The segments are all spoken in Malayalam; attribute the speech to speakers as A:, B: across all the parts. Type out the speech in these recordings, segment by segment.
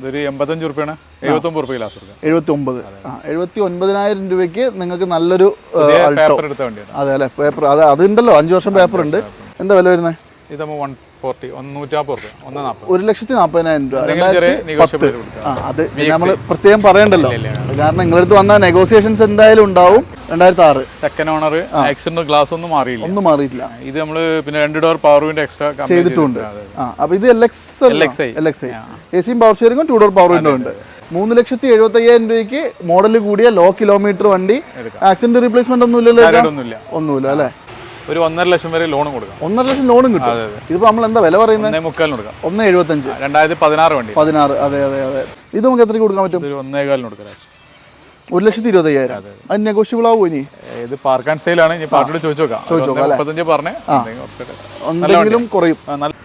A: ഇതൊരു എൺപത്തഞ്ച് റുപ്യാണ് എഴുപത്തൊമ്പത് റുപ്യ ലാസ്റ്റ്
B: എഴുപത്തി ഒമ്പത് ആ എഴുപത്തി ഒൻപതിനായിരം രൂപയ്ക്ക് നിങ്ങൾക്ക് നല്ലൊരു
A: പേപ്പർ എടുത്ത വണ്ടിയാണ്.
B: അതെ അല്ലേ? പേപ്പർ അത് അതുണ്ടല്ലോ അഞ്ച് വർഷം പേപ്പർ ഉണ്ട്. എന്താ വില വരുന്നത്
A: ഇതാകുമ്പോൾ വൺ ഫോർട്ടി നൂറ്റാപ്പത് റുപ്യ ഒന്ന് നാൽപ്പത്
B: ഒരു ലക്ഷത്തി നാൽപ്പതിനായിരം രൂപ. അത് നമ്മൾ പ്രത്യേകം പറയണ്ടല്ലോ. കാരണം നിങ്ങളടുത്ത് വന്ന നെഗോസിയേഷൻസ് എന്തായാലും ഉണ്ടാവും. രണ്ടായിരത്തി ആറ്
A: സെക്കൻഡ് ഓണർ ആക്സിഡന്റ് ഗ്ലാസ് ഒന്നും മാറിയില്ല.
B: ഒന്നും മാറിയിട്ടില്ല.
A: ഇത് നമ്മൾ പിന്നെ രണ്ട് ഡോർ പവർ വിൻഡ് എക്സ്ട്രാ
B: ചെയ്തിട്ടുണ്ട്. അപ്പൊ ഇത് L X
A: LXi.
B: L X A സിയും പവർ ഷെയറിംഗും ടു ഡോർ പവർ വിൻഡോ ഉണ്ട്. മൂന്ന് ലക്ഷത്തി എഴുപത്തി അയ്യായിരം രൂപയ്ക്ക് മോഡൽ കൂടിയ ലോ കിലോമീറ്റർ വണ്ടി. ആക്സിഡന്റ് റീപ്ലേസ്മെന്റ് ഒന്നും ഇല്ലല്ലോ
A: ഒന്നുമില്ല
B: ഒന്നുമില്ല അല്ലേ?
A: ഒരു ഒന്നര ലക്ഷം വരെ ലോൺ കൊടുക്കാം.
B: ഒന്നര ലക്ഷം ലോണും കിട്ടും. ഇതിപ്പോ നമ്മൾ എന്താ വില പറയുന്നത്
A: ഒന്നേ മുക്കാലിന് കൊടുക്കാം.
B: ഒന്ന് എഴുപത്തഞ്ച്.
A: രണ്ടായിരത്തി പതിനാറ് വണ്ടി.
B: പതിനാറ്. അതെ അതെ അതെ. ഇത് നമുക്ക് എത്ര കൊടുക്കാൻ പറ്റും?
A: ഒന്നേകാലിന് കൊടുക്കാം
B: ഒരു ലക്ഷത്തി ഇരുപതയ്യായിരം അത് നെഗോഷ്യബിൾ ആവുമോ ഇനി?
A: ഇത് പാർക്ക് ആൻഡ് സെയിലാണ് ആണ്. പാർട്ടിയോട് ചോദിച്ചു നോക്കാം ഒരു ഒന്നേ മുപ്പത്തഞ്ച് പറഞ്ഞേ. എന്തെങ്കിലും
B: കുറയും.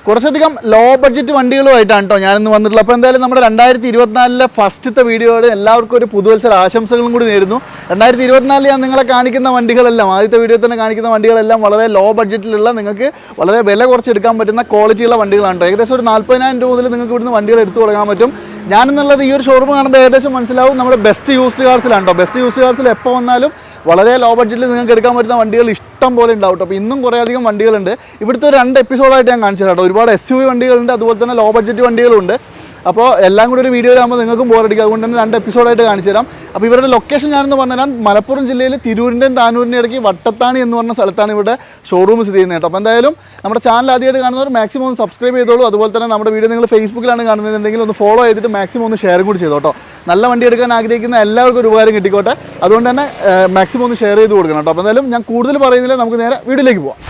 B: കുറച്ചധികം ലോ ബഡ്ജറ്റ് വണ്ടികളുമായിട്ടാണ് കേട്ടോ ഞാനിന്ന് വന്നിട്ടുള്ളത്. അപ്പോൾ എന്തായാലും നമ്മുടെ രണ്ടായിരത്തി ഇരുപത്തിനാലിലെ ഫസ്റ്റത്തെ വീഡിയോയുടെ എല്ലാവർക്കും ഒരു പുതുവത്സര ആശംസകളും കൂടി നേരുന്നു. രണ്ടായിരത്തി ഇരുപത്തിനാലിൽ ഞാൻ നിങ്ങളെ കാണിക്കുന്ന വണ്ടികളെല്ലാം ആദ്യത്തെ വീഡിയോ തന്നെ കാണിക്കുന്ന വണ്ടികളെല്ലാം വളരെ ലോ ബഡ്ജറ്റിലുള്ള നിങ്ങൾക്ക് വളരെ വില കുറച്ച് എടുക്കാൻ പറ്റുന്ന ക്വാളിറ്റിയുള്ള വണ്ടികളാണ് കേട്ടോ ഏകദേശം ഒരു നാൽപ്പതിനായിരം രൂപ മുതൽ നിങ്ങൾക്ക് ഇവിടുന്ന് വണ്ടികൾ എടുത്തു തുടങ്ങാൻ പറ്റും. ഞാനെന്നുള്ളത് ഈ ഒരു ഷോറൂം കാണുമ്പോൾ ഏകദേശം മനസ്സിലാവും നമ്മുടെ ബെസ്റ്റ് യൂസ്ഡ് കാർസിലാണ് കേട്ടോ ബെസ്റ്റ് യൂസ്ഡ് കാർസിൽ എപ്പോൾ വന്നാലും വളരെ ലോ ബഡ്ജറ്റിൽ നിങ്ങൾക്ക് എടുക്കാൻ പറ്റുന്ന വണ്ടികൾ ഇഷ്ടം പോലെ ഉണ്ടാവും അപ്പോൾ ഇന്നും കുറേ അധികം വണ്ടികളുണ്ട്. ഇവിടുത്തെ രണ്ട് എപ്പിസോഡായിട്ട് ഞാൻ കാണിച്ചു തരാം ഒരുപാട് എസ് യു വി വണ്ടികളുണ്ട് അതുപോലെ തന്നെ ലോ ബഡ്ജറ്റ് വണ്ടികളുണ്ട്. അപ്പോൾ എല്ലാം കൂടി ഒരു വീഡിയോയിലാകുമ്പോൾ നിങ്ങൾക്കും ബോറടിക്കും അതുകൊണ്ട് തന്നെ രണ്ട് എപ്പിസോഡായിട്ട് കാണിച്ചു തരാം. അപ്പോൾ ഇവരുടെ ലൊക്കേഷൻ ഞാനെന്ന് പറഞ്ഞാൽ മലപ്പുറം ജില്ലയിൽ തിരൂരിന്റെയും താനൂരിന്റെ ഇടയ്ക്ക് വട്ടത്താണി എന്ന് പറഞ്ഞ സ്ഥലത്താണ് ഇവിടെ ഷോറൂം സ്ഥിതി ചെയ്യുന്നത് കേട്ടോ. അപ്പോൾ എന്തായാലും നമ്മുടെ ചാനൽ ആദ്യമായിട്ട് കാണുന്നവർ മാക്സിമം ഒന്ന് സബ്സ്ക്രൈബ് ചെയ്തോളൂ. അതുപോലെ തന്നെ നമ്മുടെ വീഡിയോ നിങ്ങൾ ഫേസ്ബുക്കിലാണ് കാണുന്നതെന്നുണ്ടെങ്കിൽ ഒന്ന് ഫോളോ ചെയ്തിട്ട് മാക്സിമം ഒന്ന് ഷെയർ കൂടി ചെയ്തോട്ടോ. നല്ല വണ്ടി എടുക്കാൻ ആഗ്രഹിക്കുന്ന എല്ലാവർക്കും ഒരു ഉപകാരം കിട്ടിക്കോട്ടെ. അതുകൊണ്ട് തന്നെ മാക്സിമം ഒന്ന് ഷെയർ ചെയ്ത് കൊടുക്കണം കേട്ടോ. അപ്പോൾ എന്തായാലും ഞാൻ കൂടുതൽ പറയുന്നില്ല. നമുക്ക് നേരെ വീട്ടിലേക്ക് പോവാം.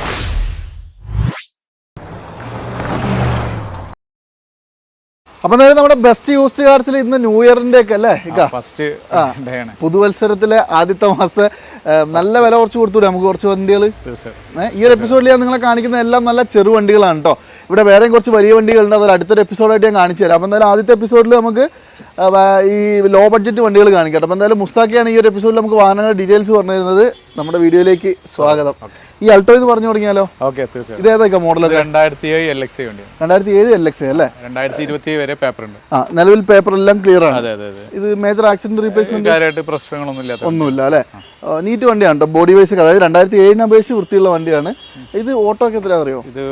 B: അപ്പോൾ നേരെ നമ്മുടെ ബെസ്റ്റ് യൂസ്ഡ് കാർസിൽ ഇന്ന് ന്യൂ ഇയറിന്റെ ഒക്കെ അല്ലേ
A: ഫസ്റ്റ്
B: പുതുവത്സരത്തിലെ ആദ്യത്തെ മാസത്തെ നല്ല വില കുറച്ച് കൊടുത്തൂടെ നമുക്ക് കുറച്ച് വണ്ടികൾ ഈ ഒരു എപ്പിസോഡിൽ ഞാൻ നിങ്ങളെ കാണിക്കുന്ന എല്ലാം നല്ല ചെറു വണ്ടികളാണ് കേട്ടോ ഇവിടെ വേറെയും കുറച്ച് വലിയ വണ്ടികളുണ്ട് അതിൽ അടുത്തൊരു എപ്പിസോഡായിട്ട് ഞാൻ കാണിച്ചു തരാം. അപ്പോൾ എന്തായാലും ആദ്യത്തെ എപ്പിസോഡിൽ നമുക്ക് ഈ ലോ ബഡ്ജറ്റ് വണ്ടികൾ കാണിക്കാം അപ്പോൾ എന്തായാലും മുസ്താക്കിയാണ് ഈ ഒരു എപ്പിസോഡിൽ നമുക്ക് വാഹനങ്ങളുടെ ഡീറ്റെയിൽസ് പറഞ്ഞു തരുന്നത് നമ്മുടെ വീഡിയോയിലേക്ക് സ്വാഗതം. ഈ അൾട്ടോ എന്ന് പറഞ്ഞു തുടങ്ങിയാലോ?
A: ഓക്കെ തീർച്ചയായും
B: ഇത് ഏതൊക്കെ മോഡൽ
A: രണ്ടായിരത്തി ഏഴ് എൽ എക്സ് വണ്ടിയാണ്
B: രണ്ടായിരത്തി ഏഴ് എൽ എക്സ് അല്ലേ?
A: രണ്ടായിരത്തി ഇരുപത്തി വരെ പേപ്പർ ഉണ്ട്
B: ആ നിലവിൽ പേപ്പർ എല്ലാം ക്ലിയർ ആണ്.
A: അതെ അതെ
B: ഇത് മേജർ ആക്സിഡന്റ് റീപ്ലേസ്മെന്റ്
A: കാര്യമായിട്ട് പ്രശ്നങ്ങളൊന്നും ഇല്ല
B: ഒന്നുമില്ല അല്ലേ? നീറ്റ് വണ്ടിയാണ് ബോഡി വൈസ് അതായത് രണ്ടായിരത്തി ഏഴിനെ അപേക്ഷിച്ച് വൃത്തിയുള്ള വണ്ടിയാണ്. ഇത് ഓട്ടോ ഒക്കെ എത്രയാ അറിയോ
A: ഇത്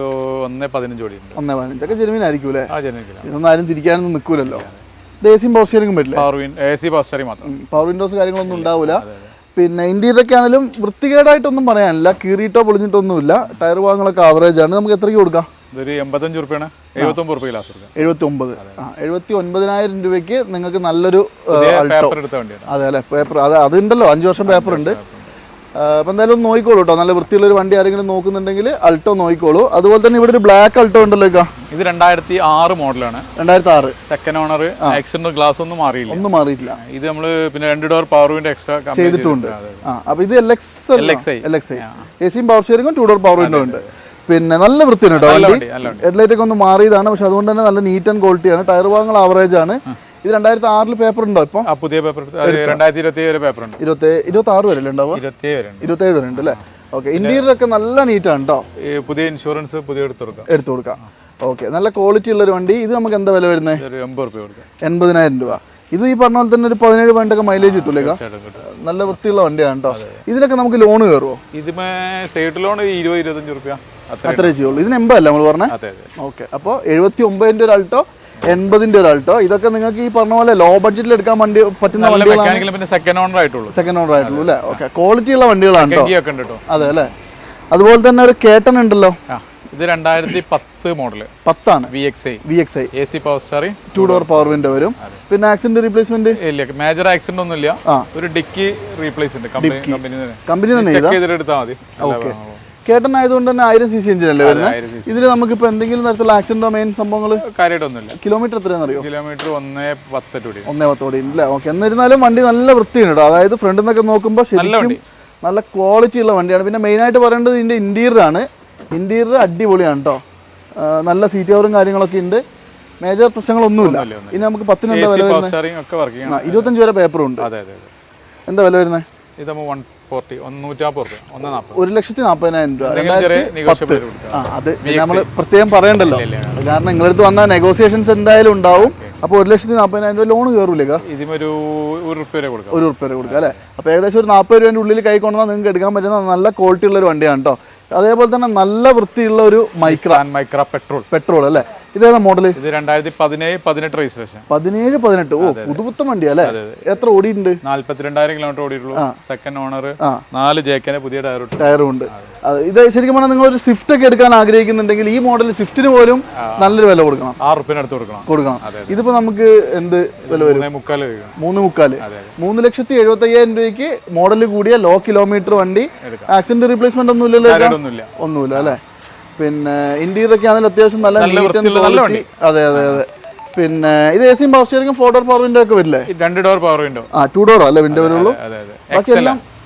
A: ഒന്നേ പതിനഞ്ച് ഉണ്ട്
B: ഒന്നേ പതിനഞ്ചൊക്കെ ജെനുവിൻ ആയിരിക്കും അല്ലേ ഇതൊന്നും ആരും തിരിക്കാനൊന്നും നിൽക്കൂലല്ലോ. ഇത് എ സി പവർ സ്റ്റിയറിംഗും പറ്റില്ല?
A: പവർ
B: വിൻഡോസ് കാര്യങ്ങളൊന്നും ഉണ്ടാവില്ല പിന്നെ ഇന്ത്യയിലൊക്കെ ആണെങ്കിലും വൃത്തികേടായിട്ടൊന്നും പറയാനില്ല. കീറിയിട്ടോ പൊളിഞ്ഞിട്ടൊന്നുമില്ല ടയർ ഭാഗങ്ങളൊക്കെ ആവറേജ് ആണ്. നമുക്ക് എത്രയ്ക്ക് കൊടുക്കാം?
A: ഇതൊരു എൺപത്തഞ്ച് റുപ്യാണ് എഴുപത്തൊമ്പത് റുപ്യ
B: എഴുപത്തി ഒമ്പത് ആ എഴുപത്തി ഒൻപതിനായിരം രൂപയ്ക്ക് നിങ്ങൾക്ക് നല്ലൊരു അതെ അല്ലെ? പേപ്പർ അത് അതുണ്ടല്ലോ. അഞ്ച് വർഷം പേപ്പർ ഉണ്ട്. അപ്പം എന്തായാലും ഒന്ന് നോക്കിക്കോളൂ കേട്ടോ നല്ല വൃത്തിയുള്ള ഒരു വണ്ടി ആരെങ്കിലും നോക്കുന്നുണ്ടെങ്കിൽ അൾട്ടോ നോക്കിക്കോളൂ. അതുപോലെ തന്നെ ഇവിടെ ഒരു ബ്ലാക്ക് അൾട്ടോ ഉണ്ടല്ലോ
A: ഇത് രണ്ടായിരത്തി ആറ് മോഡലാണ്.
B: രണ്ടായിരത്തി ആറ്
A: സെക്കൻഡ് ഓണർ ആക്സിഡന്റ് ഗ്ലാസ് ഒന്നും മാറിയില്ല.
B: ഒന്നും മാറിയില്ല
A: ഇത് നമ്മൾ പിന്നെ രണ്ട് ഡോർ പവർ വിൻഡ് എക്സ്ട്രാ
B: ചെയ്തിട്ടുണ്ട്. അപ്പൊ ഇത് L X
A: I
B: L X A സിയും പവർ ഷെയറിംഗും ടു ഡോർ പവർ വിൻഡോ ഉണ്ട്. പിന്നെ നല്ല വൃത്തിയാണ് കേട്ടോ വണ്ടി. ഹെഡ്ലൈറ്റ് ഒക്കെ ഒന്ന് മാറിയതാണ്. പക്ഷെ അതുകൊണ്ട് തന്നെ നല്ല നീറ്റ് ആൻഡ് ക്വാളിറ്റിയാണ് ടയർ ഭാഗങ്ങൾ ആവറേജ് ആണ്. ഇത് രണ്ടായിരത്തി ആറിൽ പേപ്പർ ഉണ്ടോ ഇപ്പം
A: പുതിയ പേപ്പർ രണ്ടായിരത്തി ഇരുപത്തി ഏഴ് വരെ പേപ്പർ ഉണ്ട്
B: ഇരുപത്തി ഇരുപത്തി ആറ് വരെ ഉണ്ടാവും
A: ഇരുപത്തി ഏഴ് വരെ ഉണ്ട്.
B: അല്ലേ? ഓക്കെ ഇന്റീരിയർ ഒക്കെ നല്ല നീറ്റാണ് കേട്ടോ
A: പുതിയ ഇൻഷുറൻസ് പുതിയ എടുത്ത് കൊടുക്കാം.
B: എടുത്തു കൊടുക്കാം. ഓക്കെ നല്ല ക്വാളിറ്റി ഉള്ള ഒരു വണ്ടി. ഇത് നമുക്ക് എന്താ വില വരുന്നത് എൺപതിനായിരം രൂപ. ഇത് ഈ പറഞ്ഞ പോലെ തന്നെ ഒരു പതിനേഴ് പോയിന്റ് മൈലേജ് കിട്ടൂലേ നല്ല വൃത്തിയുള്ള വണ്ടിയാണ് കേട്ടോ ഇതിനൊക്കെ നമുക്ക് ലോൺ കയറുമോ
A: ഇതിമേ സൈഡ് ലോൺ ഇരുപത് ഇരുപത്തഞ്ച് റുപ്യ. അത്ര
B: ചെയ്യുള്ളൂ. ഇതിന് എൺപതല്ല നമ്മൾ പറഞ്ഞത് ഓക്കെ അപ്പോൾ എഴുപത്തി ഒമ്പതിന്റെ ഒരു അൾട്ടോ എൺപതിന്റെ ഒരു ആൾട്ടോ ഇതൊക്കെ നിങ്ങൾക്ക് ഈ പറഞ്ഞ പോലെ ലോ ബഡ്ജറ്റിൽ എടുക്കാൻ വണ്ടി പറ്റുന്ന വണ്ടികളാണ്.
A: സെക്കൻഡ് ഓണർ ആയിട്ടുള്ളൂ.
B: സെക്കൻഡ് ഓണർ ആയിട്ടുള്ളൂ അല്ലേ? ഓക്കെ ക്വാളിറ്റി ഉള്ള വണ്ടികളാണ് അതെ അല്ലേ? അതുപോലെ തന്നെ ഒരു കേട്ടൻ ഉണ്ടല്ലോ.
A: ഇത് രണ്ടായിരത്തി പത്ത് മോഡൽ
B: പത്താണ്.
A: V X I
B: V X I
A: A C power steering
B: two door power window വരും. പിന്നെ ആക്സിഡന്റ് റീപ്ലേസ്മെന്റ്
A: ഇല്ല മേജർ ആക്സിഡന്റ് ഒന്നും ഇല്ല ഒരു ഡിക്കി റീപ്ലേസ് ഉണ്ട്. കമ്പനി കമ്പനി തന്നെ. എടുത്താൽ മതി.
B: ഓക്കെ കേട്ടൻ ആയതുകൊണ്ട് തന്നെ ആയിരം സി സി എഞ്ചിൻ അല്ലേ വരുന്നത്. ഇതിൽ നമുക്കിപ്പോൾ എന്തെങ്കിലും തരത്തിലുള്ള ആക്സിഡന്റോ മെയിൻ സംഭവങ്ങൾ
A: കാര്യമായിട്ടൊന്നുമില്ല
B: കിലോമീറ്റർ എത്രയാണെന്ന് അറിയോ
A: കിലോമീറ്റർ ഒന്നേ പത്ത് ടു
B: ഒന്നേ പത്തോടി ഇല്ല? ഓക്കെ എന്നിരുന്നാലും വണ്ടി നല്ല വൃത്തിയാണ് കേട്ടോ. അതായത് ഫ്രണ്ടിൽ നിന്നൊക്കെ നോക്കുമ്പോൾ ശരിക്കും നല്ല ക്വാളിറ്റി ഉള്ള വണ്ടിയാണ്. പിന്നെ മെയിൻ ആയിട്ട് പറയേണ്ടത് ഇതിന്റെ ഇന്റീരിയർ ആണ്. ഇന്റീരിയർ അടിപൊളിയാണ് കേട്ടോ. നല്ല സീറ്റ് കവറും കാര്യങ്ങളൊക്കെ ഉണ്ട്. മേജർ പ്രശ്നങ്ങളൊന്നുമില്ല. ഇനി നമുക്ക് പത്തിന് എന്താ വില വരുന്നത് ഇരുപത്തഞ്ച് വരെ പേപ്പറും ഉണ്ട്. എന്താ വില വരുന്നത്
A: വൺ ഫോർട്ടി നൂറ്റാപ്പത് റുപ്യ ഒന്ന് നാൽപ്പത്
B: ഒരു ലക്ഷത്തി നാൽപ്പതിനായിരം രൂപ. അത് നമ്മൾ പ്രത്യേകം പറയണ്ടല്ലോ. കാരണം നിങ്ങളടുത്ത് വന്ന നെഗോസിയേഷൻസ് എന്തായാലും ഉണ്ടാവും. അപ്പോൾ ഒരു ലക്ഷത്തി നാൽപ്പതിനായിരം രൂപ ലോൺ കയറൂല
A: ഇതിമൊരു ഒരു റുപ്യ വരെ കൊടുക്കാം.
B: ഒരു അപ്പൊ വരെ അല്ലേ? അപ്പോൾ ഏകദേശം ഒരു നാൽപ്പത് രൂപേന്റെ ഉള്ളിൽ കൈ കൊണ്ടുവന്നാൽ നിങ്ങൾക്ക് എടുക്കാൻ പറ്റുന്ന നല്ല ക്വാളിറ്റി ഉള്ള ഒരു വണ്ടിയാണ് കേട്ടോ അതേപോലെ തന്നെ നല്ല വൃത്തിയുള്ള ഒരു Micra
A: micro Micra petrol
B: petrol അല്ലേ? ഇതേതാ മോഡൽ
A: ഇത് രണ്ടായിരത്തി പതിനേഴ് പതിനെട്ട് രജിസ്ട്രേഷൻ
B: പതിനേഴ് പതിനെട്ട്. ഓ പുതുപുത്തൻ വണ്ടി അല്ലേ? എത്ര ഓടിയിട്ടുണ്ട്?
A: നാല്പത്തിരണ്ടായിരം കിലോമീറ്റർ ഓടിയിട്ടുള്ളൂ. സെക്കൻഡ് ഓണർ നാല് പുതിയ ടയർ
B: ടയറും ഉണ്ട് ഇത് ശരിക്കും പറഞ്ഞാൽ നിങ്ങൾ ഒരു സ്വിഫ്റ്റ് ഒക്കെ എടുക്കാൻ ആഗ്രഹിക്കുന്നുണ്ടെങ്കിൽ ഈ മോഡൽ സ്വിഫ്റ്റിന് പോലും നല്ലൊരു വില കൊടുക്കണം.
A: ആറ് കൊടുക്കണം.
B: കൊടുക്കണം. ഇതിപ്പോ നമുക്ക് എന്ത് വില വരും?
A: മൂന്നേ മുക്കാൽ
B: മൂന്ന് മുക്കാൽ.
A: അതെ,
B: മൂന്ന് ലക്ഷത്തി എഴുപത്തി അയ്യായിരം രൂപയ്ക്ക് മോഡൽ കൂടിയ ലോ കിലോമീറ്റർ വണ്ടി. ആക്സിഡന്റ് റീപ്ലേസ്മെന്റ് ഒന്നും ഇല്ലല്ലോ
A: ഒന്നുമില്ല.
B: ഒന്നുമില്ല അല്ലേ? പിന്നെ ഇന്റീരിയർ ഒക്കെ ആണെങ്കിൽ അത്യാവശ്യം നല്ല quality. അതെ അതെ അതെ. പിന്നെ ഇത് എ സിയും പവർ സ്റ്റിയറിംഗും ഫോർ ഡോർ പവർ വിൻഡോ ഒക്കെ വരില്ലേ?
A: രണ്ട് ഡോർ പവർ വിൻഡോ
B: ആ ടു ഡോറോ അല്ലേ? വിൻഡോ വരുള്ളൂ
A: അതെ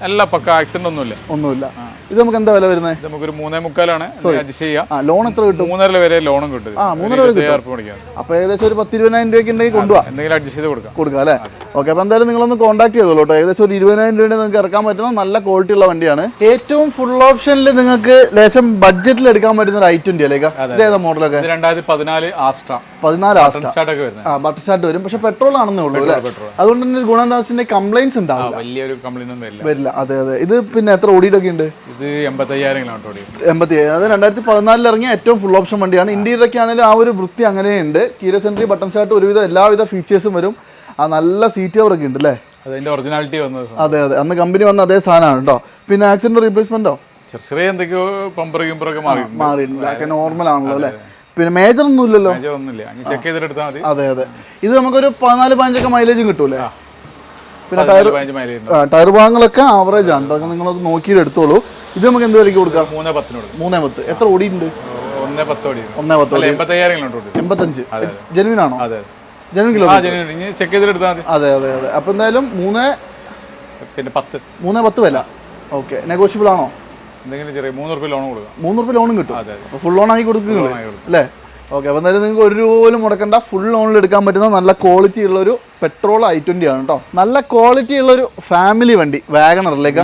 A: എല്ലാ പക്ക ആക്സിഡന്റ് ഒന്നുമില്ല.
B: ഒന്നുമില്ല. ഇത് നമുക്ക് എന്താ വില വരുന്നത്?
A: നമുക്കൊരു മൂന്നേ മുക്കാലാണ്. അഡ്ജസ്റ്റ് ചെയ്യാം.
B: ലോൺ എത്ര കിട്ടും?
A: മൂന്നര വരെ ലോണും കിട്ടും.
B: ആ, മൂന്നര
A: മേടിക്കാം
B: അപ്പൊ ഏകദേശം ഒരു പത്ത് ഇരുപതിനായിരം രൂപയ്ക്ക് ഉണ്ടെങ്കിൽ കൊണ്ടുപോകാം
A: എന്തെങ്കിലും അഡ്ജസ്റ്റ് ചെയ്ത് കൊടുക്കാം.
B: കൊടുക്കാം അല്ലേ? ഓക്കെ അപ്പൊ എന്തായാലും നിങ്ങളൊന്ന് കോൺടാക്ട് ചെയ്തോളൂ കേട്ടോ. ഏകദേശം ഒരു ഇരുപതിനായിരം രൂപയുടെ നിങ്ങൾക്ക് ഇറക്കാൻ പറ്റുന്ന നല്ല ക്വാളിറ്റി ഉള്ള വണ്ടിയാണ്. ഏറ്റവും ഫുൾ ഓപ്ഷനിൽ നിങ്ങൾക്ക് ലേശം ബഡ്ജറ്റിൽ എടുക്കാൻ പറ്റുന്ന ഒരു ഐ ട്വന്റി അല്ലേക്ക് ഇതേതാ മോഡലൊക്കെ
A: രണ്ടായിരത്തി പതിനാല് ആസ്ട്ര.
B: പതിനാല് ആ ബട്ടർ സ്റ്റാർട്ട് വരും. പക്ഷെ പെട്രോൾ ആണെന്നേ ഉള്ളൂ അതുകൊണ്ട് തന്നെ ഗുണദാസിന്റെ കംപ്ലൈൻസ് ഉണ്ടാവില്ല.
A: വലിയൊരു കംപ്ലൈന്റ് വരില്ല.
B: വരില്ല അതെ അതെ. ഇത് പിന്നെ എത്ര ഓടിയിട്ടൊക്കെ ഉണ്ട്?
A: ഇത് എൺപത്തയ്യായിരം കിലോമീറ്റർ ഓടി
B: എൺപത്തി അത് രണ്ടായിരത്തി പതിനാലിൽ ഇറങ്ങിയ ഏറ്റവും ഫുൾ ഓപ്ഷൻ വണ്ടിയാണ്. ഇന്ത്യയിലൊക്കെ ആണെങ്കിൽ ആ ഒരു വൃത്തി അങ്ങനെയുണ്ട് കീര സെൻട്രി ബട്ടൺ ഷർട്ട് ഒരുവിധം എല്ലാവിധ ഫീച്ചേഴ്സും വരും. ആ നല്ല സീറ്റ് കവറൊക്കെ ഉണ്ട് അല്ലേ?
A: അതിന്റെ ഒറിജിനാലിറ്റി വന്നത്
B: അതെ അതെ. അന്ന് കമ്പനി വന്ന അതേ സാധനമാണ് കേട്ടോ. പിന്നെ ആക്സിഡന്റ് റീപ്ലേസ്മെന്റോ
A: ചെറിയ എന്തൊക്കെയോ പമ്പർ കിമ്പറൊക്കെ മാറി.
B: മാറിയിട്ടുണ്ട്. നോർമൽ ആണല്ലോ അല്ലേ? പിന്നെ മേജർ ഒന്നും ഇല്ലല്ലോ
A: ചെക്ക് ചെയ്തിട്ട്
B: അതെ അതെ. ഇത് നമുക്കൊരു പതിനാല് പതിനഞ്ചൊക്കെ മൈലേജും കിട്ടൂലേ പിന്നെ ടയർ ടയർ ഭാഗങ്ങളൊക്കെ ആവറേജ് ആണ്. അതൊക്കെ നിങ്ങളത് നോക്കിയിട്ട് എടുത്തോളൂ. ഇത് നമുക്ക് എന്ത് വിലയ്ക്ക് കൊടുക്കാം?
A: മൂന്നേ പത്തിന് കൊടുക്കും.
B: മൂന്നേ പത്ത്. എത്ര ഓടിയിട്ടുണ്ട്?
A: ഒന്നേ പത്ത് ഓടി
B: ഒന്നേ പത്ത്
A: എൺപത്തയ്യായിരം
B: എൺപത്തഞ്ച്. ജെനുവിൻ ആണോ?
A: അതെ
B: ജെനുവിൻ കിലോ
A: ചെക്ക് ചെയ്തിട്ട്
B: അതെ അതെ അതെ. അപ്പോൾ എന്തായാലും മൂന്ന്
A: പിന്നെ പത്ത്.
B: മൂന്നേ പത്ത് വില. ഓക്കെ നെഗോഷ്യബിൾ ആണോ?
A: എന്തെങ്കിലും ചെറിയ മൂന്ന് റുപ്യ ലോൺ കൊടുക്കാം.
B: മൂന്ന് റുപ്യ ലോണും കിട്ടും.
A: അതെ അതെ.
B: ഫുൾ ലോൺ
A: ആയി കൊടുക്കുന്നു
B: അല്ലേ? ഓക്കെ അപ്പോൾ എന്തായാലും നിങ്ങൾക്ക് ഒരു രൂപ പോലും മുടക്കണ്ട ഫുൾ ലോണിൽ എടുക്കാൻ പറ്റുന്ന നല്ല ക്വാളിറ്റി ഉള്ള ഒരു പെട്രോൾ ഐ ട്വന്റി ആണ് കേട്ടോ നല്ല ക്വാളിറ്റി ഉള്ള ഒരു ഫാമിലി വണ്ടി വാഗണറിലേക്ക്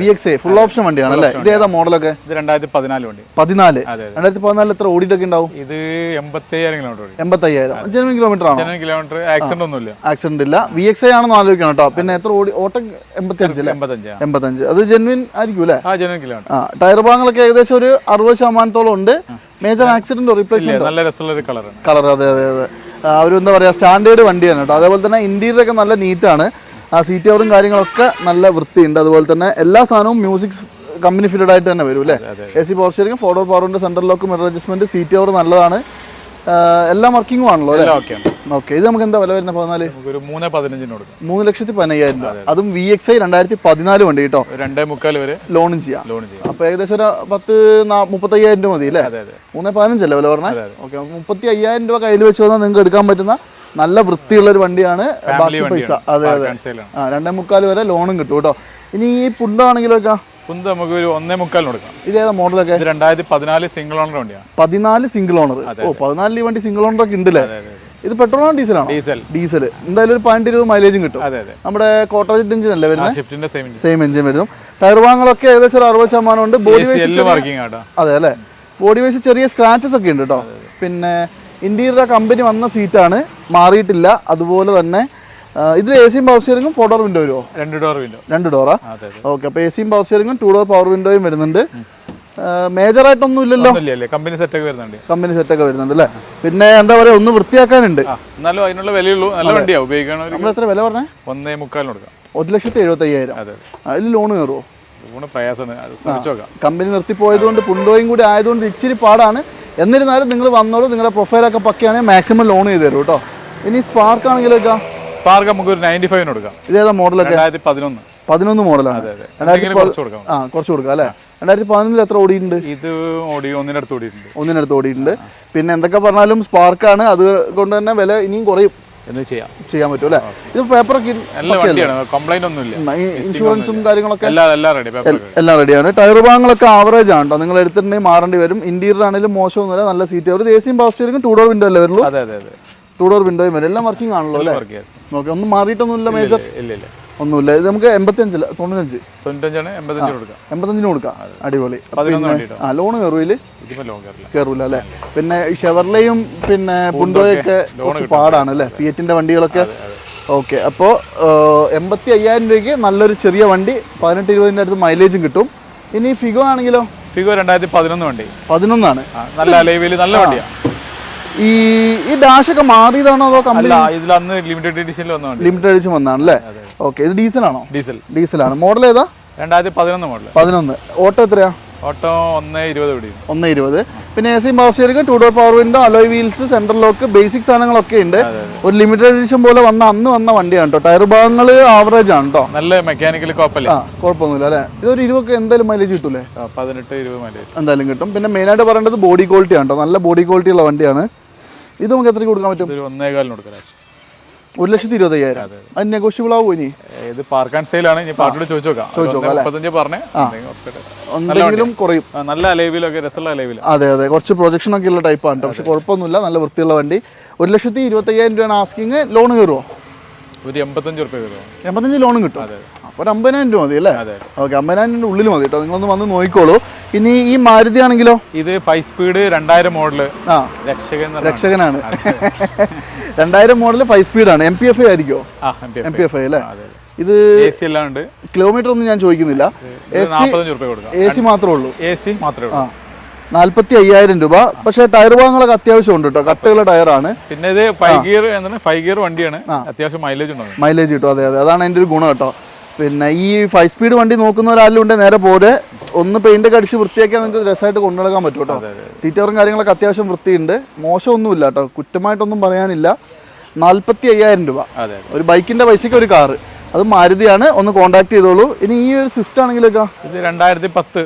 B: B X I full option വണ്ടിയാണ് അല്ലേ? ഇത് ഏതാ മോഡലൊക്കെ
A: ഇത് രണ്ടായിരത്തി പതിനാല് വണ്ടി.
B: പതിനാല്. രണ്ടായിരത്തി പതിനാലിൽ എത്ര ഓടിയിട്ടൊക്കെ ഉണ്ടാവും?
A: ഇത് എൺപത്തയ്യായിരം കിലോമീറ്റർ ഓടി
B: എൺപത്തയ്യായിരം. ജനുവൻ കിലോമീറ്റർ ആണ്?
A: കിലോമീറ്റർ ആക്സിഡന്റ് ഒന്നുമില്ല.
B: ആക്സിഡന്റ് ഇല്ല. വി എക്സ് ഐ ആണെന്ന് ആലോചിക്കണം കേട്ടോ പിന്നെ എത്ര ഓടി ഓട്ടം എൺപത്തി അഞ്ച് അല്ലേ
A: എൺപത്തഞ്ച്
B: അത് ജെന്വിൻ ആയിരിക്കും അല്ലേ?
A: ആ ജെനുവിൻ കിലോമീറ്റർ
B: ആ ടയർ ഭാഗങ്ങളൊക്കെ ഏകദേശം ഒരു അറുപത് ശതമാനത്തോളം ഉണ്ട്. മേജർ ആക്സിഡന്റ്
A: റീപ്ലേസ്
B: റീപ്ലേസ്മെന്റ്
A: നല്ല രസമുള്ള ഒരു കളറാണ്.
B: കളർ അതെ അതെ അതെ. ഒരു എന്താ പറയുക സ്റ്റാൻഡേർഡ് വണ്ടിയാണ് കേട്ടോ. അതേപോലെ തന്നെ ഇന്റീരിയർ ഒക്കെ നല്ല നീറ്റാണ് ആ സീറ്റ് കവറും കാര്യങ്ങളൊക്കെ നല്ല വൃത്തിയുണ്ട്. അതുപോലെ തന്നെ എല്ലാ സാധനവും മ്യൂസിക് കമ്പനി ഫിറ്റഡ് ആയിട്ട് തന്നെ വരും അല്ലേ. A C power steering four door പവറിന്റെ central lock mirror adjustment seat cover നല്ലതാണ്. എല്ലാം വർക്കിംഗും ആണല്ലോ അല്ലേ ഓക്കെ ഇത് നമുക്ക് എന്താ വില വരുന്ന പതിനാല്?
A: മൂന്നേ പതിനഞ്ചിന് കൊടുക്കാം.
B: മൂന്ന് ലക്ഷത്തി പതിനയ്യായിരം രൂപ. അതും വി എക്സ് ഐ രണ്ടായിരത്തി പതിനാല് വണ്ടി കേട്ടോ.
A: രണ്ടേ മുക്കാൽ വരെ
B: ലോണും ചെയ്യാം.
A: ലോൺ ചെയ്യാം.
B: അപ്പൊ ഏകദേശം ഒരു പത്ത് മുപ്പത്തയ്യായിരം രൂപ മതി അല്ലേ? മൂന്ന് പതിനഞ്ചല്ലേ വില പറഞ്ഞത്?
A: അതെ.
B: ഓക്കെ മുപ്പത്തി അയ്യായിരം രൂപ കയ്യിൽ വെച്ച് വന്നാൽ നിങ്ങൾക്ക് എടുക്കാൻ പറ്റുന്ന നല്ല വൃത്തിയുള്ള ഒരു വണ്ടിയാണ് ബാക്കി പൈസ. അതെ അതെ. ആ രണ്ടേ മുക്കാൽ വരെ ലോണും കിട്ടും കേട്ടോ. ഇനി ഈ പുണ്ടാണെങ്കിലൊക്കെ
A: കുന്ത് നമുക്ക് ഒരു ഒന്നേ മുക്കാലിന് കൊടുക്കാം.
B: ഇത് ഏതാ
A: മോഡലൊക്കെ? രണ്ടായിരത്തി പതിനാല് സിംഗിൾ ഓണർ വണ്ടിയാണ്
B: പതിനാല് സിംഗിൾ ഓണർ ഓ പതിനാലിൽ ഈ വണ്ടി സിംഗിൾ ഓണർ ഒക്കെ ഉണ്ടല്ലേ? ഇത് പെട്രോളാണ് ഡീസലാണ്
A: ഡീസൽ
B: ഡീസൽ. എന്തായാലും ഒരു പതിനെട്ട് ഇരുപത് മൈലേജും കിട്ടും.
A: അതെ അതെ.
B: നമ്മുടെ കോട്ടേജ് എഞ്ചിൻ അല്ലേ വരുന്നത്?
A: ഷിഫ്റ്റിന്റെ സെയിം
B: സെയിം എഞ്ചിൻ വരുന്നു. ടയർ വാങ്ങലൊക്കെ ഏകദേശം ഒരു അറുപത് ശതമാനം ഉണ്ട്. ബോഡി വൈസ് അതെ അല്ലേ? ബോഡി വൈസ് ചെറിയ സ്ക്രാച്ചസ് ഒക്കെ ഉണ്ട് കേട്ടോ. പിന്നെ ഇന്റീരിയർ കമ്പനി വന്ന സീറ്റാണ് മാറിയിട്ടില്ല. അതുപോലെ തന്നെ ഇതിൽ എ സിയും പവർ സ്റ്റിയറിംഗും ഫോർ ഡോർ വിൻഡോ വരുമോ
A: രണ്ട് ഡോർ വിൻഡോ
B: രണ്ട് ഡോറാ ഓക്കെ അപ്പോൾ എ സിയും പവർ സ്റ്റിയറിംഗും ടു ഡോർ പവർ വിൻഡോയും വരുന്നുണ്ട്. മേജർ ആയിട്ടൊന്നും ഇല്ലല്ലോ?
A: കമ്പനി സെറ്റ് ഒക്കെ വരുന്നുണ്ട്.
B: കമ്പനി സെറ്റ് ഒക്കെ വരുന്നുണ്ട് അല്ലേ? പിന്നെ എന്താ പറയാ ഒന്ന് വൃത്തിയാക്കാനുണ്ട്.
A: എന്നാലും അതിനുള്ള വിലയുള്ളൂ. നല്ല വണ്ടിയാ
B: നമ്മൾ എത്ര വില പറഞ്ഞേ?
A: ഒന്നേ മുക്കാലിന് കൊടുക്കാം.
B: ഒരു ലക്ഷത്തി എഴുപത്തി അയ്യായിരം
A: അതെ.
B: അതിൽ ലോൺ കയറുമോ
A: ഊണ് പ്രയാസമാണ്.
B: കമ്പനി നിർത്തിപ്പോയതുകൊണ്ട് പുണ്ടോയും കൂടി ആയതുകൊണ്ട് ഇച്ചിരി പാടാണ്. എന്നിരുന്നാലും നിങ്ങൾ വന്നോളൂ നിങ്ങളുടെ പ്രൊഫൈലൊക്കെ പക്കയാണെങ്കിൽ മാക്സിമം ലോൺ ചെയ്ത് തരും കേട്ടോ ഇനി സ്പാർക്ക് ആണെങ്കിലൊക്കെ
A: സ്പാർക്ക് നമുക്ക് ഒരു നയന്റി ഫൈവിന് കൊടുക്കാം.
B: ഇതേതാ മോഡലൊക്കെ?
A: രണ്ടായിരത്തി പതിനൊന്ന്
B: പതിനൊന്ന് മോഡലാണ് രണ്ടായിരത്തി ആ കുറച്ച് കൊടുക്കാം അല്ലേ? രണ്ടായിരത്തി പതിനൊന്നിൽ എത്ര ഓടിയിട്ടുണ്ട്?
A: ഇത് ഓടി ഒന്നിനടുത്ത് ഓടിയിട്ടുണ്ട്.
B: ഒന്നിനടുത്ത് ഓടിയിട്ടുണ്ട്. പിന്നെ എന്തൊക്കെ പറഞ്ഞാലും സ്പാർക്കാണ്. അത് കൊണ്ട് തന്നെ വില ഇനിയും കുറയും.
A: എന്ന് ചെയ്യാം.
B: ചെയ്യാൻ പറ്റും അല്ലേ? ഇത് പേപ്പറൊക്കെ
A: കംപ്ലൈന്റ് ഒന്നുമില്ല.
B: ഇൻഷുറൻസും കാര്യങ്ങളൊക്കെ?
A: എല്ലാം
B: റെഡിയാണ് ടയർ ഭാഗങ്ങളൊക്കെ ആവറേജ് ആണ്. കേട്ടോ നിങ്ങൾ എടുത്തിട്ടുണ്ടെങ്കിൽ മാറേണ്ടി വരും. ഇന്റീരിയർ ആണെങ്കിലും മോശമൊന്നുമില്ല. നല്ല സീറ്റ് അവർ ദേശീയം power steering two door window അല്ലേ വരുള്ളൂ?
A: അതെ അതെ അതെ.
B: ടൂ ഡോർ വിൻഡോയും വരും എല്ലാം വർക്കിംഗ് ആണല്ലോ അല്ലേ? ഓക്കെ ഒന്നും മാറിയിട്ടൊന്നുമില്ല മേജർ
A: ഇല്ല ഇല്ല
B: ഒന്നുമില്ല. ഇത് നമുക്ക് എൺപത്തിയഞ്ച് തൊണ്ണൂറ്റഞ്ച്
A: തൊണ്ണൂറ്റഞ്ചാണ് എൺപത്തഞ്ച് കൊടുക്കാം.
B: എൺപത്തഞ്ചിന് കൊടുക്കാം. അടിപൊളി. ആ
A: ലോൺ കയറൂൽ
B: കയറൂല അല്ലേ? പിന്നെ ഷെവർലയും പിന്നെ പുണ്ടോയൊക്കെ കുറച്ച് പാടാണ് അല്ലേ? ഫിയറ്റിന്റെ വണ്ടികളൊക്കെ. ഓക്കെ അപ്പോൾ എൺപത്തി അയ്യായിരം രൂപയ്ക്ക് നല്ലൊരു ചെറിയ വണ്ടി പതിനെട്ട് ഇരുപതിന്റെ അടുത്ത് മൈലേജും കിട്ടും. ഇനി ഫിഗോ ആണെങ്കിലോ?
A: ഫിഗോ രണ്ടായിരത്തി പതിനൊന്ന് വണ്ടി.
B: പതിനൊന്നാണ്.
A: നല്ല അലൈവിൽ നല്ല വണ്ടിയാണ്
B: ഈ ഈ ഡാഷ് ഒക്കെ മാറിയതാണോ അതോ കമ്പനി
A: അല്ല ഇതിൽ അന്ന് ലിമിറ്റഡ് എഡിഷനിൽ വന്ന വണ്ടി.
B: ലിമിറ്റഡ് എഡിഷൻ വന്നതാണ് അല്ലേ ഓക്കെ ഇത് ഡീസലാണോ
A: ഡീസൽ
B: ഡീസലാണ് മോഡൽ ഏതാ?
A: രണ്ടായിരത്തി പതിനൊന്ന് മോഡൽ
B: പതിനൊന്ന്. ഓട്ടോ എത്രയാ?
A: ഓട്ടോ ഒന്ന് ഇരുപത് പിടി.
B: ഒന്ന് ഇരുപത്. പിന്നെ A C power steering two door power window alloy wheels central lock basic സാധനങ്ങളൊക്കെ ഉണ്ട്. ഒരു ലിമിറ്റഡ് എഡിഷൻ പോലെ വന്ന അന്ന് വന്ന വണ്ടിയാണ് കേട്ടോ ടയർ ഭാഗങ്ങൾ ആവറേജ് ആണ് കേട്ടോ
A: നല്ല മെക്കാനിക്കൽ കുഴപ്പമില്ല.
B: ആ കുഴപ്പമൊന്നുമില്ല അല്ലേ? ഇതൊരു ഇരുപത് എന്തായാലും മൈലേജ് കിട്ടൂലേ?
A: പതിനെട്ട് ഇരുപത് മൈലേജ്
B: എന്തായാലും കിട്ടും. പിന്നെ മെയിൻ ആയിട്ട് പറയേണ്ടത് ബോഡി ക്വാളിറ്റി ആണ് കേട്ടോ നല്ല ബോഡി ക്വാളിറ്റി ഉള്ള വണ്ടിയാണ്. ഇത് നമുക്ക് എത്ര കൊടുക്കാൻ പറ്റും?
A: ഒന്നേകാലിന് കൊടുക്കാം
B: ഒരു ലക്ഷത്തി ഇരുപത്തയ്യായിരം. അത് നെഗോഷ്യബിൾ ആവുമോ ഇനി?
A: ഇത് പാർക്ക് ആൻഡ് സെയിലാണ് ഇനി പാർട്ടിയോട് ചോദിച്ചു നോക്കാം. മുപ്പത്തഞ്ച് പറഞ്ഞേ. എന്തെങ്കിലും
B: കുറയും.
A: നല്ല അലൈവിലൊക്കെ രസമുള്ള അലൈവിൽ
B: അതെ അതെ. കുറച്ച് പ്രൊജക്ഷൻ ഒക്കെ ഉള്ള ടൈപ്പ് ആണ് പക്ഷെ കുഴപ്പമൊന്നുമില്ല. നല്ല വൃത്തിയുള്ള വണ്ടി. ഒരു ലക്ഷത്തി ഇരുപത്തയ്യായിരം രൂപയാണ് ആസ്കിങ് ലോൺ കയറുമോ
A: ഒരു എൺപത്തഞ്ച് റുപ്യ വരും
B: എൺപത്തഞ്ച് ലോണും കിട്ടും. അപ്പോൾ ഒരു അമ്പതിനായിരം രൂപ മതി അല്ലേ? ഓക്കെ അമ്പതിനായിരം രൂപ ഉള്ളിൽ മതി കേട്ടോ. നിങ്ങളൊന്ന് വന്ന് നോക്കിക്കോളൂ. ഇനി ഈ മാരുതി ആണെങ്കിലോ?
A: ഇത് ഫൈവ് സ്പീഡ് രണ്ടായിരം മോഡൽ
B: ആ.
A: രക്ഷകൻ
B: രക്ഷകനാണ്. രണ്ടായിരം മോഡൽ ഫൈവ് സ്പീഡാണ് എം പി എഫ് ഐ ആയിരിക്കുമോ
A: ആ എം പി
B: എഫ് ഐ അല്ലേ? ഇത് കിലോമീറ്റർ ഒന്നും ഞാൻ ചോദിക്കുന്നില്ല. എ സി മാത്രമേ ഉള്ളൂ.
A: എ സി മാത്രമേ
B: ആ.
A: ഉള്ളൂ
B: നാൽപ്പത്തി അയ്യായിരം രൂപ. പക്ഷേ ടയർ ഭാഗങ്ങളൊക്കെ അത്യാവശ്യം ഉണ്ട് കേട്ടോ. കട്ടുള്ള ടയറാണ്
A: പിന്നെ ഇത് ഫൈവ് ഗിയർ ഫൈവ് ഗിയർ വണ്ടിയാണ്. അത്യാവശ്യം മൈലേജ് ഉണ്ട്
B: മൈലേജ് കിട്ടും. അതെ അതെ. അതാണ് എന്റെ ഒരു ഗുണം കേട്ടോ. പിന്നെ ഈ ഫൈവ് സ്പീഡ് വണ്ടി നോക്കുന്ന ഒരാളും ഉണ്ട് നേരെ പോലെ ഒന്ന് പെയിന്റ് ഒക്കെ അടിച്ച് വൃത്തിയാക്കിയാൽ നിങ്ങൾക്ക് രസമായിട്ട് കൊണ്ടുനടക്കാൻ പറ്റും കേട്ടോ. സീറ്റ് കവറും കാര്യങ്ങളൊക്കെ അത്യാവശ്യം വൃത്തിയുണ്ട്. മോശമൊന്നുമില്ല കേട്ടോ. കുറ്റമായിട്ടൊന്നും പറയാനില്ല. നാൽപ്പത്തി അയ്യായിരം രൂപ ഒരു ബൈക്കിന്റെ പൈസയ്ക്ക് ഒരു കാറ്. അത് മാരുതിയാണ്. ഒന്ന് കോൺടാക്ട് ചെയ്തോളൂ. ഇനി ഈ ഒരു സ്വിഫ്റ്റ് ആണെങ്കിലൊക്കെ
A: ഇത് രണ്ടായിരത്തി പത്ത്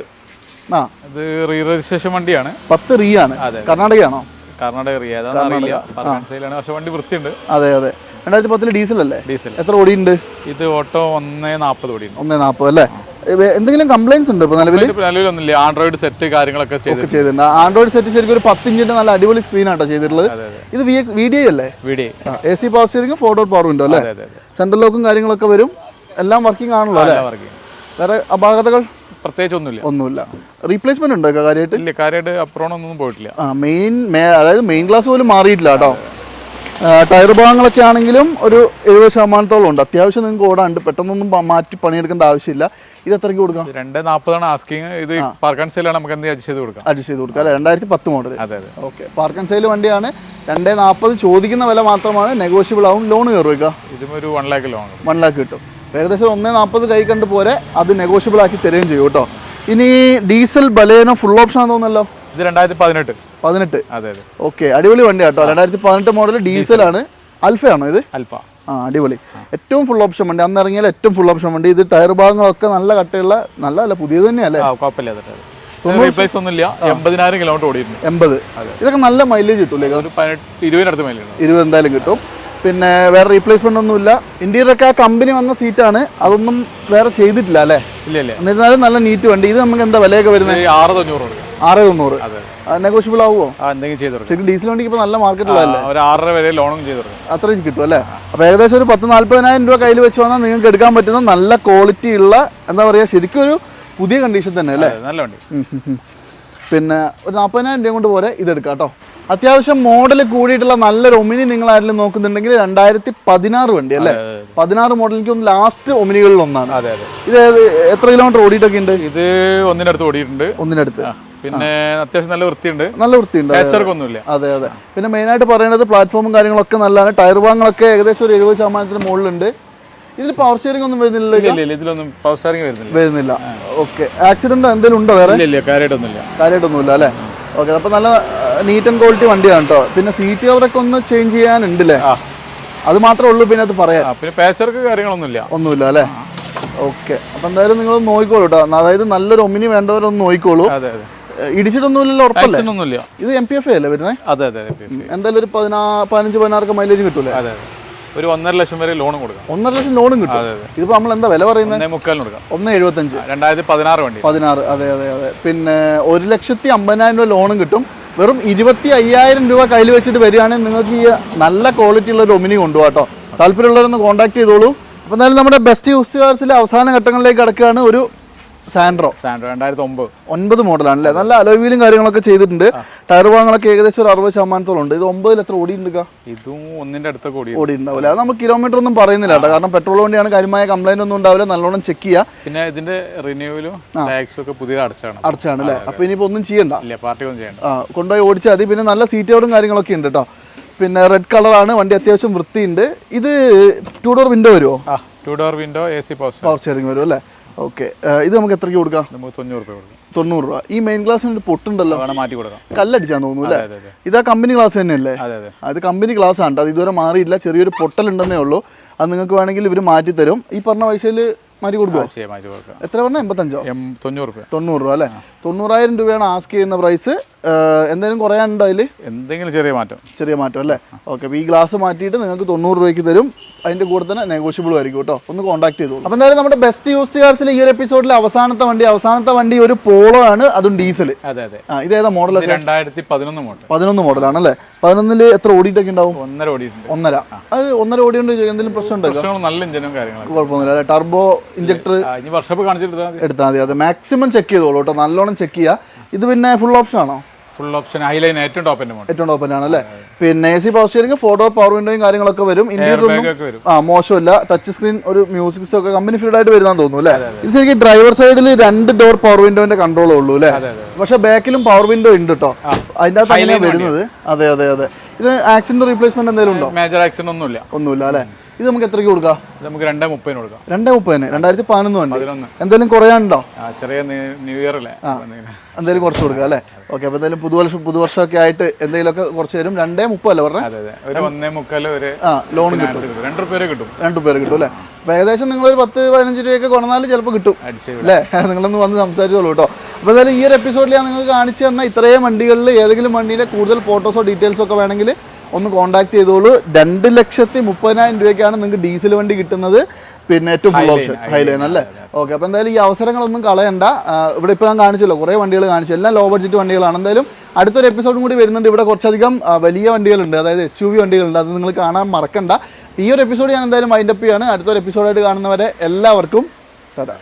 B: ആ.
A: ഇത് റീ രജിസ്ട്രേഷൻ വണ്ടിയാണ്.
B: പത്ത് റീ ആണ്. കർണാടകയാണോ?
A: കർണാടക റീ അറിയില്ല. പക്ഷെ വണ്ടി വൃത്തിയുണ്ട്.
B: അതെ അതെ. രണ്ടായിരത്തി പത്തിൽ ഡീസൽ അല്ലേ?
A: ഡീസൽ.
B: എത്ര ഓടിയുണ്ട്
A: ഇത് ഓട്ടോ ഒന്നേ നാൽപ്പത് ഓടി
B: ഒന്നേ നാൽപ്പത് അല്ലേ? എന്തെങ്കിലും കംപ്ലൈൻസ് ഉണ്ട് ഇപ്പോൾ നിലവിൽ
A: നിലവിലൊന്നുമില്ല. ആൻഡ്രോയിഡ് സെറ്റ് കാര്യങ്ങളൊക്കെ ചെയ്ത്
B: ചെയ്തിട്ടുണ്ട്. ആൻഡ്രോയിഡ് സെറ്റ് ശരിക്കും ഒരു പത്തിഞ്ചിന്റെ നല്ല അടിപൊളി സ്ക്രീൻ ആട്ടോ ചെയ്തിട്ടുള്ളത്. ഇത് വി വി ഡി അല്ലേ?
A: Video
B: A C power steering four door power window അല്ലേ? സെൻട്രൽ ലോക്കും കാര്യങ്ങളൊക്കെ വരും. എല്ലാം വർക്കിംഗ് ആണല്ലോ അല്ലേ. വേറെ അപാകതകൾ?
A: പ്രത്യേകിച്ച് ഒന്നുമില്ല.
B: ഒന്നുമില്ല. റീപ്ലേസ്മെന്റ് ഉണ്ടോ കാര്യമായിട്ട്
A: ഇല്ല കാര്യമായിട്ട് ഒന്നും പോയിട്ടില്ല.
B: മെയിൻ അതായത് മെയിൻ ക്ലാസ് പോലും മാറിയിട്ടില്ല കേട്ടോ. ടയർ ഭാഗങ്ങളൊക്കെ ആണെങ്കിലും ഒരു എഴുപത് ശതമാനത്തോളം ഉണ്ട്. അത്യാവശ്യം നിങ്ങൾക്ക് ഓടാണ്ട് പെട്ടെന്നൊന്നും മാറ്റി പണിയെടുക്കേണ്ട ആവശ്യമില്ല. ഇത് എത്രയ്ക്ക് കൊടുക്കാം?
A: രണ്ട് നാൽപ്പതാണ് ആസ്കിങ് ഇത് പാർക്ക് ആൻഡ് സെയിലാണ് നമുക്ക് എന്ത് അഡ്ജസ്റ്റ് ചെയ്ത് കൊടുക്കാം.
B: അഡ്ജസ്റ്റ് ചെയ്ത് കൊടുക്കാം. അല്ലേ? രണ്ടായിരത്തി പത്ത് മോഡൽ
A: അതെ അതെ.
B: ഓക്കെ പാർക്ക് ആൻഡ് സെയിൽ വണ്ടിയാണ്. രണ്ടേ നാൽപ്പത് ചോദിക്കുന്ന വില മാത്രമാണ്. നെഗോഷ്യബിൾ ആവും. ലോൺ കയറുക
A: ഇതും ഒരു one lakh loan
B: one lakh കിട്ടും. ഏകദേശം ഒന്നേ നാൽപ്പത് കൈ കണ്ട് പോരെ. അത് നെഗോഷ്യബിൾ ആക്കി തരുകയും ചെയ്യും കേട്ടോ. ഇനി ഡീസൽ ബലേനോ ഫുൾ ഓപ്ഷൻ ആണെന്ന് തോന്നുന്നല്ലോ?
A: ഇത് രണ്ടായിരത്തി പതിനെട്ട്.
B: പതിനെട്ട്
A: അതെ അതെ.
B: ഓക്കെ അടിപൊളി വണ്ടി കേട്ടോ. രണ്ടായിരത്തി പതിനെട്ട് മോഡൽ ഡീസലാണ്. അൽഫയാണോ ഇത്?
A: അൽഫ
B: ആ അടിപൊളി. ഏറ്റവും ഫുൾ ഓപ്ഷൻ വണ്ടി. അന്ന് ഇറങ്ങിയാൽ ഏറ്റവും ഫുൾ ഓപ്ഷൻ വണ്ടി. ഇത് ടയർ ഭാഗങ്ങളൊക്കെ നല്ല കട്ടയുള്ള നല്ല അല്ല പുതിയത് തന്നെയല്ലേ?
A: റീപ്ലേസ് ഒന്നുമില്ല. എൺപതിനായിരം കിലോമീറ്റർ ഓടിയിരുന്നു
B: എൺപത്. ഇതൊക്കെ നല്ല മൈലേജ് കിട്ടൂലേ?
A: പതിനെട്ട് ഇരുപതിനടുത്ത് മൈലേജ്
B: ഇരുപത് എന്തായാലും കിട്ടും. പിന്നെ വേറെ റീപ്ലേസ്മെന്റ് ഒന്നുമില്ല ഇന്റീരിയറൊക്കെ ആ കമ്പനി വന്ന സീറ്റാണ് അതൊന്നും വേറെ ചെയ്തിട്ടില്ല അല്ലേ?
A: ഇല്ല ഇല്ല.
B: എന്നിരുന്നാലും നല്ല നീറ്റ് വണ്ടി. ഇത് നമുക്ക് എന്താ വിലയൊക്കെ വരുന്നത്?
A: ആറ് തൊണ്ണൂറ്
B: ആറ് തൊണ്ണൂറ് നെഗോഷ്യബിൾ ആവുമോ
A: എന്തെങ്കിലും ചെയ്ത്
B: ഡീസൽ വണ്ടിക്ക് ഇപ്പോൾ നല്ല മാർക്കറ്റിലല്ലേ
A: ഒരു ആറര വരെ ലോണും ചെയ്ത്
B: അത്രയും കിട്ടും അല്ലേ? അപ്പോൾ ഏകദേശം ഒരു പത്ത് നാല്പതിനായിരം രൂപ കയ്യിൽ വെച്ച് വന്നാൽ നിങ്ങൾക്ക് എടുക്കാൻ പറ്റുന്ന നല്ല ക്വാളിറ്റി ഉള്ള എന്താ പറയുക ശരിക്കും ഒരു പുതിയ കണ്ടീഷൻ തന്നെ അല്ലേ?
A: നല്ല വണ്ടി.
B: പിന്നെ ഒരു നാൽപ്പതിനായിരം രൂപ കൊണ്ട് പോരെ ഇതെടുക്കാം കേട്ടോ. അത്യാവശ്യം മോഡൽ കൂടിയിട്ടുള്ള നല്ലൊരു ഒമിനി നിങ്ങൾ ആരെങ്കിലും നോക്കുന്നുണ്ടെങ്കിൽ രണ്ടായിരത്തി പതിനാറ് വണ്ടി അല്ലേ? പതിനാറ് മോഡലിലേക്ക് ഒന്ന് ലാസ്റ്റ് ഒമിനികളിൽ ഒന്നാണ്.
A: അതെ അതെ.
B: ഇത് എത്ര കിലോമീറ്റർ ഓടിയിട്ടൊക്കെ ഉണ്ട്?
A: ഇത് ഒന്നിനടുത്ത് ഓടിയിട്ടുണ്ട്.
B: ഒന്നിനടുത്ത്.
A: പിന്നെ അത്യാവശ്യം നല്ല വൃത്തിയുണ്ട്.
B: നല്ല വൃത്തിയുണ്ട്
A: പേച്ചർക്കൊന്നുമില്ല
B: അതെ. അതെ പിന്നെ മെയിനായിട്ട് പറയുന്നത് പ്ലാറ്റ്ഫോമും കാര്യങ്ങളൊക്കെ നല്ലതാണ്. ടയർ ഭാഗങ്ങളൊക്കെ ഏകദേശം ഒരു എഴുപത് ശതമാനത്തിന് മുകളിലുണ്ട്. ഇതിൽ പവർ സ്റ്റിയറിംഗ് ഒന്നും വരുന്നില്ല
A: ഇതിലൊന്നും പവർ സ്റ്റിയറിംഗ് വരുന്നില്ല.
B: വരുന്നില്ല. ഓക്കെ ആക്സിഡന്റ് എന്തെങ്കിലും ഉണ്ടോ വേറെ?
A: കാര്യമായിട്ടൊന്നുമില്ല
B: കാര്യമായിട്ടൊന്നുമില്ല അല്ലേ? ഓക്കെ അപ്പൊ നല്ല നീറ്റ് ആൻഡ് ക്വാളിറ്റി വണ്ടിയാണ് കേട്ടോ പിന്നെ സീറ്റ് കവറൊക്കെ ഒന്ന് ചേഞ്ച്
A: ചെയ്യാനുണ്ടല്ലേ?
B: അത് മാത്രമേ ഉള്ളൂ പിന്നെ അത്
A: പറയാം പിന്നെ പേച്ചർക്ക് കാര്യങ്ങളൊന്നുമില്ല.
B: ഒന്നുമില്ല അല്ലേ? ഓക്കെ അപ്പം എന്തായാലും നിങ്ങൾ നോക്കിക്കോളൂ കേട്ടോ അതായത് നല്ലൊരു ഒമിനി വേണ്ടവരൊന്ന് നോക്കിക്കോളൂ. ഇടിച്ചിട്ടൊന്നുമില്ലല്ലോ ഉറപ്പല്ലേ? ഇത് എം പി എഫ് അല്ലേ വരുന്നത്
A: അതെ അതെ
B: എന്തായാലും ഒരു പതിനാ പതിനഞ്ച് പതിനാറ് മൈലേജ് കിട്ടൂലേ?
A: അതെ അതെ. ഒരു ഒന്നര ലക്ഷം വരെ ലോൺ കൊടുക്കാം.
B: ഒന്നര ലക്ഷം ലോണും കിട്ടും. ഇതിപ്പോ നമ്മൾ എന്താ വില പറയുന്നത്
A: മുക്കാലിന് കൊടുക്കാം.
B: ഒന്ന് എഴുപത്തഞ്ച്.
A: രണ്ടായിരത്തി പതിനാറ് വണ്ടി.
B: പതിനാറ് അതെ അതെ അതെ. പിന്നെ ഒരു ലക്ഷത്തി അമ്പതിനായിരം രൂപ ലോണും കിട്ടും. വെറും ഇരുപത്തി അയ്യായിരം രൂപ കയ്യിൽ വെച്ചിട്ട് വരികയാണെങ്കിൽ നിങ്ങൾക്ക് ഈ നല്ല ക്വാളിറ്റി ഉള്ള ഒരു ഒമിനി കൊണ്ടുപോകാം താല്പര്യമുള്ളവരൊന്ന് കോൺടാക്ട് ചെയ്തോളൂ. അപ്പോൾ എന്തായാലും നമ്മുടെ ബെസ്റ്റ് യൂസ് കാർസിലെ അവസാന ഘട്ടങ്ങളിലേക്ക് കിടക്കുകയാണ്. ഒരു സാൻഡ്രോ.
A: സാൻഡ്രോ രണ്ടായിരത്തി ഒമ്പത്
B: ഒൻപത് മോഡലാണ് അല്ലേ നല്ല അലോവീലും കാര്യങ്ങളൊക്കെ ചെയ്തിട്ടുണ്ട്. ടയർ ഭാഗങ്ങളൊക്കെ ഏകദേശം ഒരു അറുപത് ശതമാനത്തോളം ഉണ്ട് ഇത് ഒമ്പതിൽ എത്ര ഓടിയിട്ടുണ്ട്
A: ഇതും ഒന്നിന്റെ അടുത്തൊക്കെ ഓടി
B: ഓടി ഉണ്ടാവില്ല അത് നമുക്ക് കിലോമീറ്റർ ഒന്നും പറയുന്നില്ല കേട്ടോ. കാരണം പെട്രോൾ വണ്ടിയാണ് കാര്യമായ കംപ്ലൈന്റ് ഒന്നും ഉണ്ടാവില്ല. നല്ലോണം ചെക്ക് ചെയ്യുക
A: പിന്നെ ഇതിന്റെ റിന്യൂവലും ടാക്സും ഒക്കെ പുതിയ അടച്ചാണ്.
B: അടച്ചാണ് അല്ലേ അപ്പൊ ഇനിയിപ്പോ ഒന്നും ചെയ്യണ്ട.
A: ഇല്ല പാർട്ടി ഒന്നും ചെയ്യണ്ട
B: കൊണ്ടുപോയി ഓടിച്ചാൽ മതി. പിന്നെ നല്ല സീറ്റ് കാര്യങ്ങളൊക്കെ ഉണ്ട് കേട്ടോ. പിന്നെ റെഡ് കളറാണ് വണ്ടി അത്യാവശ്യം വൃത്തിയുണ്ട്. ഇത് ടൂ ഡോർ വിൻഡോ വരുമോ
A: ആ two door window A C power
B: steering വരും അല്ലേ ഓക്കെ. ഇത് നമുക്ക് എത്രയ്ക്ക് കൊടുക്കാം?
A: നമുക്ക് തൊണ്ണൂറ് രൂപ കൊടുക്കാം.
B: തൊണ്ണൂറ് രൂപ. ഈ മെയിൻ ഗ്ലാസ്സിന് ഒരു പൊട്ടുണ്ടല്ലോ?
A: മാറ്റി കൊടുക്കാം.
B: കല്ലടിച്ചാന്ന് തോന്നുന്നു അല്ലേ? ഇത് ആ കമ്പനി ഗ്ലാസ് തന്നെയല്ലേ?
A: അത്
B: കമ്പനി ഗ്ലാസ് ആണ് അത് ഇതുവരെ മാറിയില്ല ചെറിയൊരു പൊട്ടലുണ്ടെന്നേ ഉള്ളൂ. അത് നിങ്ങൾക്ക് വേണമെങ്കിൽ ഇവർ മാറ്റി തരും ഈ പറഞ്ഞ പൈസയിൽ മാറ്റി
A: കൊടുക്കുക
B: എത്ര പറഞ്ഞാൽ എൺപത്തഞ്ചോ?
A: തൊണ്ണൂറ് രൂപ
B: തൊണ്ണൂറ് രൂപ അല്ലേ? തൊണ്ണൂറായിരം രൂപയാണ് ആസ്ക് ചെയ്യുന്ന പ്രൈസ് എന്തെങ്കിലും കുറയാനുണ്ടോ അതിൽ
A: എന്തെങ്കിലും ചെറിയ മാറ്റം.
B: ചെറിയ മാറ്റം അല്ലേ? ഓക്കെ അപ്പോൾ ഈ ഗ്ലാസ് മാറ്റിയിട്ട് നിങ്ങൾക്ക് തൊണ്ണൂറ് രൂപയ്ക്ക് തരും. അതിന്റെ കൂടെ തന്നെ നെഗോഷ്യബിൾ ആയിരിക്കും കേട്ടോ. ഒന്ന് കോൺടാക്ട് ചെയ്തോളൂ. അപ്പോൾ എന്തായാലും നമ്മുടെ ബെസ്റ്റ് യൂസ് കാർസിൽ ഈ ഒരു എപ്പിസോഡിൽ അവസാനത്തെ വണ്ടി അവസാനത്തെ വണ്ടി ഒരു പോളോ ആണ് അതും ഡീസൽ
A: അതെ അതെ.
B: ആ ഇതേതാ
A: മോഡൽ രണ്ടായിരത്തി പതിനൊന്ന് മോഡൽ
B: പതിനൊന്ന് മോഡലാണ് അല്ലേ പതിനൊന്നിൽ എത്ര ഓടിയിട്ടൊക്കെ ഉണ്ടാവും?
A: ഒന്നര ഓടി
B: ഒന്നര. അത് ഒന്നര ഓടിയുണ്ട് എന്തെങ്കിലും പ്രശ്നം ഉണ്ടോ
A: നല്ല ഇഞ്ചിനും കാര്യങ്ങളും
B: കുഴപ്പമൊന്നുമില്ല അല്ലേ? ടർബോ ഇഞ്ചക്ടർ
A: വർഷപ്പ് കാണിച്ചിട്ട്
B: എടുത്താൽ മതി. അതെ മാക്സിമം ചെക്ക് ചെയ്തോളൂ കേട്ടോ. നല്ലോണം ചെക്ക് ചെയ്യുക ഇത് പിന്നെ ഫുൾ ഓപ്ഷൻ ആണോ?
A: ഫുൾ ഓപ്ഷൻ ഹൈലൈൻ ഏറ്റവും ടോപ്പ്
B: ഏറ്റവും ടോപ്പ് ആണ് അല്ലേ പിന്നെ A C power steering four door power വിൻഡോയും കാര്യങ്ങളൊക്കെ വരും.
A: വരും.
B: ആ മോശമില്ല. ടച്ച് സ്ക്രീൻ ഒരു മ്യൂസിക് ഒക്കെ കമ്പനി ഫീഡ് ആയിട്ട് വരുന്നതെന്ന് തോന്നുന്നു അല്ലേ? ഇത് ശരിക്കും ഡ്രൈവർ സൈഡിൽ രണ്ട് ഡോർ പവർ വിൻഡോന്റെ കൺട്രോൾ ഉള്ളൂ അല്ലേ? പക്ഷെ ബാക്കിലും പവർ വിൻഡോ ഉണ്ട് കേട്ടോ. അതിന്റെ അകത്ത് അങ്ങനെയാണ് വരുന്നത്. അതെ അതെ അതെ. ഇത് ആക്സിഡന്റ് റീപ്ലേസ്മെന്റ് എന്തെങ്കിലും ഉണ്ടോ?
A: മേജർ ആക്സിഡന്റ് ഒന്നുമില്ല.
B: ഒന്നുമില്ല അല്ലേ? ഇത് നമുക്ക് എത്രയ്ക്ക് കൊടുക്കാം?
A: നമുക്ക് രണ്ടേ മുപ്പതിന് കൊടുക്കാം.
B: രണ്ടേ മുപ്പതിന്. രണ്ടായിരത്തി പതിനൊന്ന് വണ്ടി. എന്തെങ്കിലും കുറയാനുണ്ടോ?
A: ചെറിയ ന്യൂ- ഇയർ അല്ലേ? എന്തെങ്കിലും.
B: കുറച്ച് കൊടുക്കാം അല്ലേ? ഓക്കെ അപ്പൊ എന്തായാലും പുതുവർഷം പുതുവർഷമൊക്കെ ആയിട്ട് എന്തെങ്കിലുമൊക്കെ കുറച്ച് തരും. രണ്ടേ മുപ്പതല്ലേ പറഞ്ഞത് ആ ലോൺ
A: കിട്ടും. രണ്ടു പേര് കിട്ടും.
B: രണ്ടു പേര് കിട്ടും അല്ലേ? അപ്പൊ ഏകദേശം നിങ്ങൾ ഒരു പത്ത് പതിനഞ്ച് രൂപയൊക്കെ കൊണ്ടാലും ചിലപ്പോൾ കിട്ടും. അല്ലേ? നിങ്ങളൊന്ന് വന്ന് സംസാരിച്ചോളൂ കേട്ടോ. അപ്പോൾ എന്തായാലും ഈ ഒരു എപ്പിസോഡിൽ ഞാൻ നിങ്ങൾക്ക് കാണിച്ചു തന്ന ഇത്രയും വണ്ടികളിൽ ഏതെങ്കിലും വണ്ടിയിലെ കൂടുതൽ ഫോട്ടോസോ ഡീറ്റെയിൽസോ ഒക്കെ വേണമെങ്കിൽ ഒന്ന് കോണ്ടാക്ട് ചെയ്തോളൂ. രണ്ട് ലക്ഷത്തി മുപ്പതിനായിരം രൂപയ്ക്കാണ് നിങ്ങൾക്ക് ഡീസൽ വണ്ടി കിട്ടുന്നത്. പിന്നെ ഏറ്റവും ഫുൾ ഓപ്ഷൻ ഹൈലൈൻ അല്ലേ? ഓക്കെ അപ്പോൾ എന്തായാലും ഈ അവസരങ്ങളൊന്നും കളയണ്ട. ഇവിടെ ഇപ്പോൾ ഞാൻ കാണിച്ചല്ലോ കുറേ വണ്ടികൾ കാണിച്ചു. എല്ലാം ലോ ബഡ്ജറ്റ് വണ്ടികളാണ്. എന്തായാലും അടുത്തൊരു എപ്പിസോഡും കൂടി വരുന്നുണ്ട്. ഇവിടെ കുറച്ചധികം വലിയ വണ്ടികളുണ്ട്. അതായത് എസ് യു വി വണ്ടികളുണ്ട്. അത് നിങ്ങൾ കാണാൻ മറക്കണ്ട. ഈ ഒരു എപ്പിസോഡ് ഞാൻ എന്തായാലും വൈൻഡപ്പ് ചെയ്യാണ്. അടുത്തൊരു എപ്പിസോഡായിട്ട് കാണുന്നവരെ എല്ലാവർക്കും ടാറ്റാ.